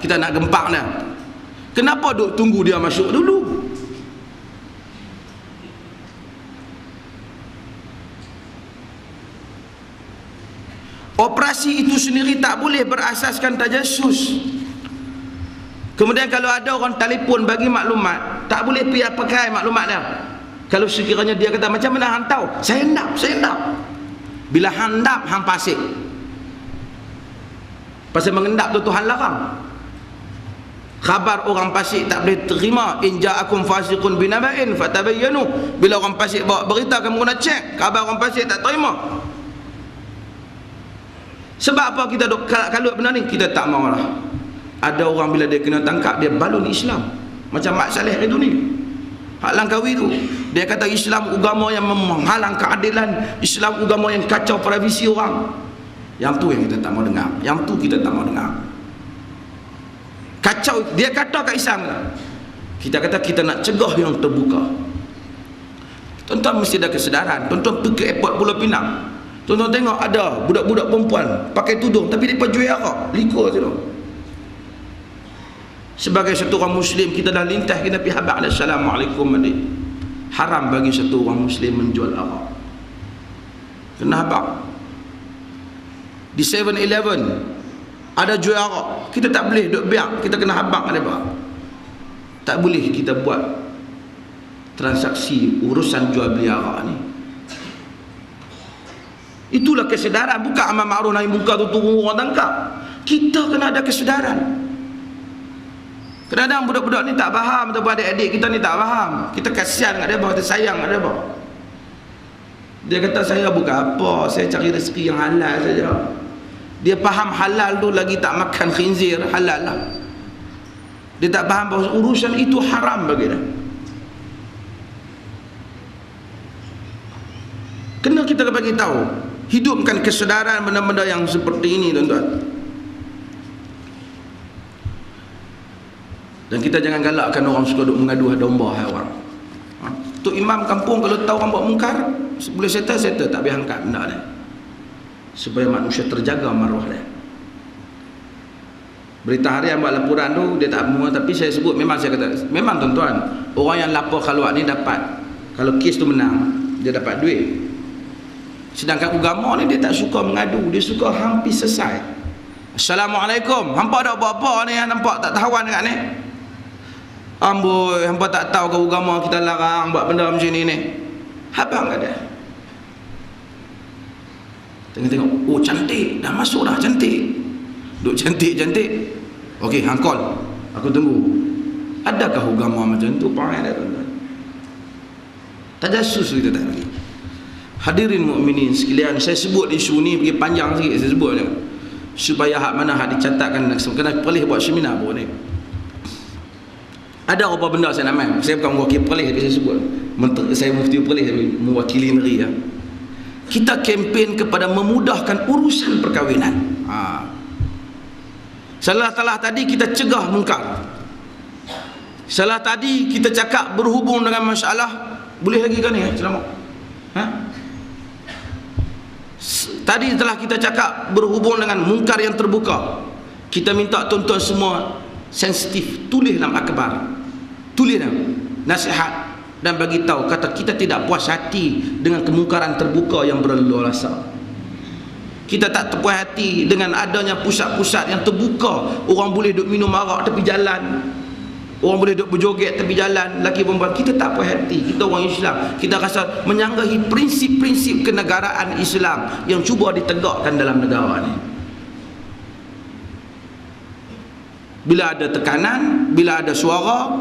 kita nak gempak dia kenapa duk tunggu dia masuk dulu? Operasi itu sendiri tak boleh berasaskan tajassus. Kemudian kalau ada orang telefon bagi maklumat tak boleh pergi pakai maklumat dia kalau sekiranya dia kata macam mana hang tahu? Saya nak saya nak bila nak hang pasik. Pasal mengendap tu Tuhan larang khabar orang pasik tak boleh terima. In ja'akum fasiqun binaba'in fatabayyanu. Bila orang pasik bawa berita kamu kena cek khabar orang pasik tak terima. Sebab apa kita duk kalut benda ni? Kita tak maulah ada orang bila dia kena tangkap dia balun Islam. Macam Mak Saleh itu ni. Hak Langkawi tu. Dia kata Islam agama yang menghalang keadilan. Islam agama yang kacau privasi orang. Yang tu yang kita tak mau dengar. Yang tu kita tak mau dengar kacau dia kata kat Islam. Kita kata kita nak cegah yang terbuka. Tuan-tuan mesti ada kesedaran. Tuan-tuan pergi airport Pulau Pinang. Tuan-tuan tengok ada budak-budak perempuan pakai tudung tapi mereka jual arak likur tu. Sebagai satu orang muslim kita dah lintas kita pergi habaq assalamualaikum adik. Haram bagi satu orang muslim menjual arak kena habaq. Di 7-Eleven ada jual arak. Kita tak boleh duduk biar kita kena ada apa tak boleh kita buat transaksi urusan jual beli arak ni. Itulah kesedaran. Bukan amal ma'ruf nahi munkar tu turun orang tangkap. Kita kena ada kesedaran. Kadang-kadang budak-budak ni tak faham. Ataupun adik-adik kita ni tak faham. Kita kasihan kat dia, kita sayang kat dia. Dia kata saya bukan apa, saya cari rezeki yang halal saja. Dia faham halal tu lagi tak makan khinzir, halal lah. Dia tak faham bahawa urusan itu haram bagi dia. Kena kita bagi tahu, hidupkan kesedaran benda-benda yang seperti ini tuan-tuan. Dan kita jangan galakkan orang suka duk mengadu domba hai orang. Ha? Tu imam kampung kalau tahu orang buat mungkar, boleh settle settle tak payah angkat benda ni. Supaya manusia terjaga maruah dia. Berita harian buat laporan tu dia tak semua tapi saya sebut memang saya kata memang tuan-tuan orang yang lapor keluar ni dapat kalau kes tu menang dia dapat duit sedangkan agama ni dia tak suka mengadu dia suka hampir selesai Assalamualaikum hampa ada apa-apa ni yang nampak tak tahuan dekat ni Amboi, hampa tak tahu ke agama kita larang buat benda macam ni ni. Habang ada. Tengok-tengok, oh cantik, dah masuk dah cantik. Duk cantik-cantik. Okey, hang call. Aku tunggu. Adakah agama macam tu? Dah tuan-tuan. Tajassus kita tak lagi. Hadirin mukminin sekalian, saya sebut isu ni pergi panjang sikit saya sebut je. Supaya hak mana hak dicatatkan kena boleh buat seminar pun ni. Ada apa benda saya nak main? Saya bukan mewakili Perlis tapi saya sebut. Menteri, saya mufti Perlis tapi mewakili negeri ya. Kita kempen kepada memudahkan urusan perkahwinan. Ha. Salah salah tadi kita cegah mungkar. Salah tadi kita cakap berhubung dengan masalah boleh lagi kan ni? Selamat. Ha? Tadi telah kita cakap berhubung dengan mungkar yang terbuka. Kita minta tuan-tuan semua sensitif tulis dalam akhbar tulis nasihat dan bagi tahu kata kita tidak puas hati dengan kemungkaran terbuka yang berleluasa kita tak terpuas hati dengan adanya pusat-pusat yang terbuka. Orang boleh duduk minum arak tepi jalan. Orang boleh duduk berjoget tepi jalan. Laki perempuan kita tak puas hati. Kita orang Islam kita rasa menyanggahi prinsip-prinsip kenegaraan Islam yang cuba ditegakkan dalam negara ini bila ada tekanan bila ada suara